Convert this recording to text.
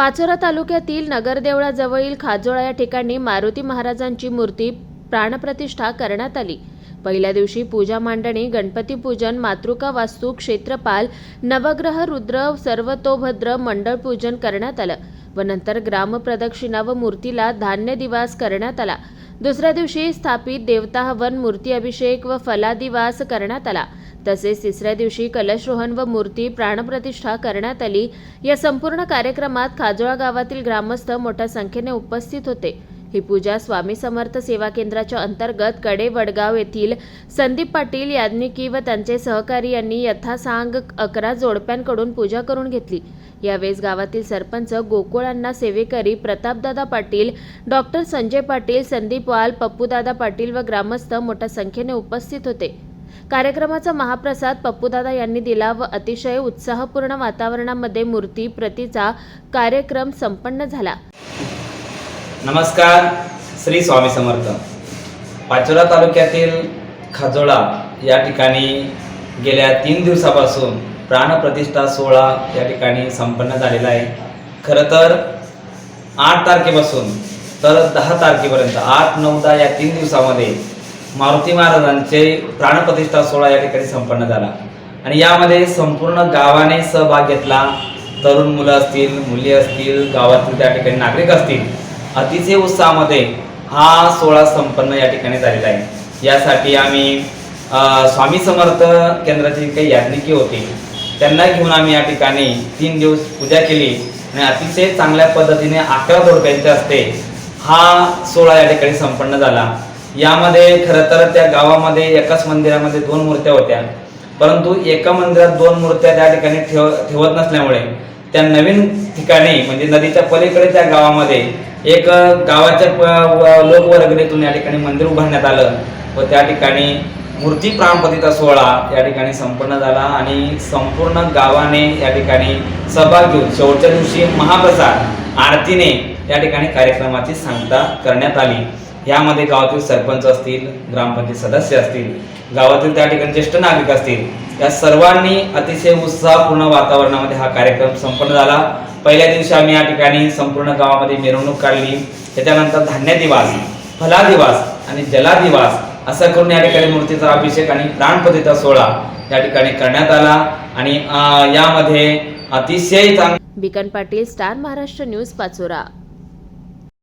पाचोरा तालुक्यातील नगरदेवळाजवळील खाजोळा या ठिकाणी मारुती महाराजांची मूर्ती प्राणप्रतिष्ठा करण्यात आली. पहिल्या दिवशी पूजा मांडणी गणपती पूजन मातृका वास्तू क्षेत्रपाल नवग्रह रुद्र सर्वतोभद्र मंडळ पूजन करण्यात आलं व नंतर ग्रामप्रदक्षिणा व मूर्तीला धान्य दिवास करण्यात आला. दुसऱ्या दिवशी स्थापित देवता हवन मूर्ती अभिषेक व फलादिवास करण्यात आला. तसेच तिसऱ्या दिवशी कलशरोहण व मूर्ती प्राणप्रतिष्ठा करण्यात आली. या संपूर्ण कार्यक्रमात खाजोळा गावातील ग्रामस्थ मोठ्या संख्येने उपस्थित होते. ही पूजा स्वामी समर्थ सेवा केंद्राच्या अंतर्गत कडे वडगाव येथील संदीप पाटील याज्ञिकी व त्यांचे सहकारी यांनी यथासांग अकरा जोडप्यांकडून पूजा करून घेतली. यावेळेस गावातील सरपंच गोकुळांना सेवेकरी प्रतापदादा पाटील डॉक्टर संजय पाटील संदीप वाल पप्पूदादा पाटील व ग्रामस्थ मोठ्या संख्येने उपस्थित होते. कार्यक्रमाचा महाप्रसाद पप्पूदादा यांनी दिला व अतिशय उत्साहपूर्ण वातावरणामध्ये मूर्ती प्रतीचा कार्यक्रम संपन्न झाला. नमस्कार श्री स्वामी समर्थ. पाचोरा तालुक्यातील खाजोळा या ठिकाणी गेल्या तीन दिवसापासून प्राणप्रतिष्ठा सोहळा या ठिकाणी संपन्न झालेला आहे. खरं तर आठ तारखेपासून तर दहा तारखेपर्यंत आठ नऊ दहा या तीन दिवसामध्ये मारुती महाराजांचे प्राणप्रतिष्ठा सोहळा या ठिकाणी संपन्न झाला. आणि यामध्ये संपूर्ण गावाने सहभाग घेतला. तरुण मुलं असतील मुली असतील गावातील त्या ठिकाणी नागरिक असतील. अतिशय उत्साहामध्ये हा सोहळा संपन्न या ठिकाणी झालेला आहे. यासाठी आम्ही स्वामी समर्थ केंद्राचे काही याज्ञिकी होते. त्यांना घेऊन आम्ही या ठिकाणी तीन दिवस पूजा केली. आणि अतिशय चांगल्या पद्धतीने अकरा जोडप्यांच्या असते हा सोहळा या ठिकाणी संपन्न झाला. यामध्ये खरं तर त्या गावामध्ये एकाच मंदिरामध्ये दोन मूर्त्या होत्या. परंतु एका मंदिरात दोन मूर्त्या त्या ठिकाणी ठेव ठेवत नसल्यामुळे त्या नवीन ठिकाणी म्हणजे नदीच्या पलीकडे त्या गावामध्ये एक गावाच्या लोकवर्गणीतून या ठिकाणी मंदिर उभारण्यात आलं व त्या ठिकाणी मूर्ती प्रामपतीचा सोहळा या ठिकाणी संपन्न झाला आणि संपूर्ण गावाने या ठिकाणी सहभाग घेऊन शेवटच्या दिवशी महाप्रसाद आरतीने या ठिकाणी कार्यक्रमाची सांगता करण्यात आली. यामध्ये गावातील सरपंच असतील ग्रामपंचायत सदस्य असतील गावातील त्या ठिकाणी ज्येष्ठ नागरिक असतील या सर्वांनी अतिशय उत्साहपूर्ण वातावरणामध्ये हा कार्यक्रम संपन्न झाला. पहिल्या दिवशी आम्ही या ठिकाणी संपूर्ण गावामध्ये मिरवणूक काढली. त्याच्यानंतर धान्य दिवास फला दिवास आणि जला दिवास असं करून या ठिकाणी मूर्तीचा अभिषेक आणि प्राणपतीचा सोहळा या ठिकाणी करण्यात आला. आणि यामध्ये अतिशय चांग बिकन पाटील स्टार महाराष्ट्र न्यूज पाचोरा.